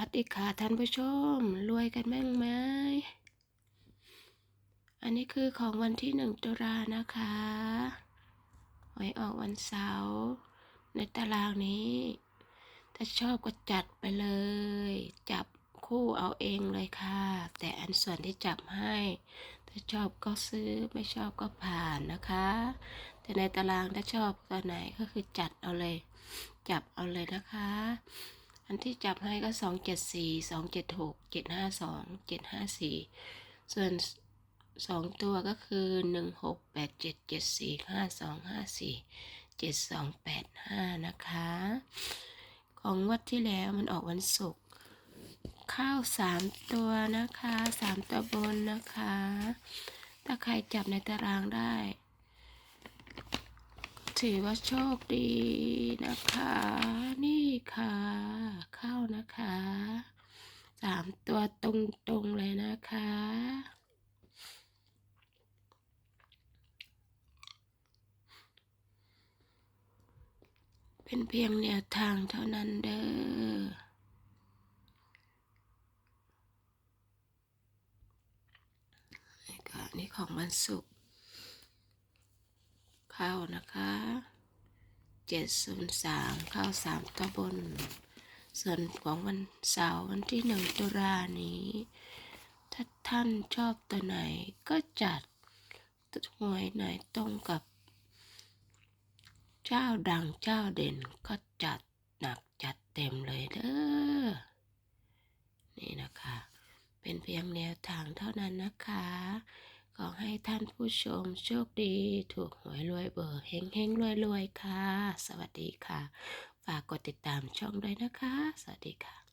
วัสดีค่ะท่านผู้ชม รวยกันบ้างไหม อันนี้คือของวันที่หนึ่งตุลานะคะหวยออกวันเสาร์ในตารางนี้ ถ้าชอบก็จัดไปเลย จับคู่เอาเองเลยค่ะ แต่อันส่วนที่จับให้ ถ้าชอบก็ซื้อไม่ชอบก็ผ่านนะคะ แต่ในตารางถ้าชอบตัวไหนก็คือจัดเอาเลย จับเอาเลยนะคะ อันที่จับให้ก็สองเจ็ดสี่สองเจ็ดหกเจ็ดห้าสองเจ็ดห้าสี่ส่วนสองตัวก็คือหนึ่งหกแปดเจ็ดเจ็ดสี่ห้าสองห้าสี่เจ็ดสองแปดห้านะคะ ของวัดที่แล้วมันออกวันศุกร์ข้าวสามตัวนะคะสามตัวบนนะคะ ถ้าใครจับในตารางได้ถือว่าโชคดีนะคะ นี่ค่ะ เข้านะคะ สามตัวตรงๆเลยนะคะ เป็นเพียงแนวทางเท่านั้นเด้อนี่ของวันศุกร์เข้านะคะเจ็ดศูนย์สามเข้าสามตัวบน ส่วนของวันเสาร์วันที่หนึ่งตุลานี้ ถ้าท่านชอบตัวไหนก็จัดหวยไหนตรงกับ เจ้าดังเจ้าเด่นก็จัดหนักจัดเต็มเลยเด้อ นี่นะคะ เป็นเพียงแนวทางเท่านั้นนะคะ ขอให้ท่านผู้ชมโชคดี ถูกหวยรวยเบอร์เฮงเฮงรวยรวยค่ะ สวัสดีค่ะ ฝากกดติดตามช่องด้วยนะคะ สวัสดีค่ะ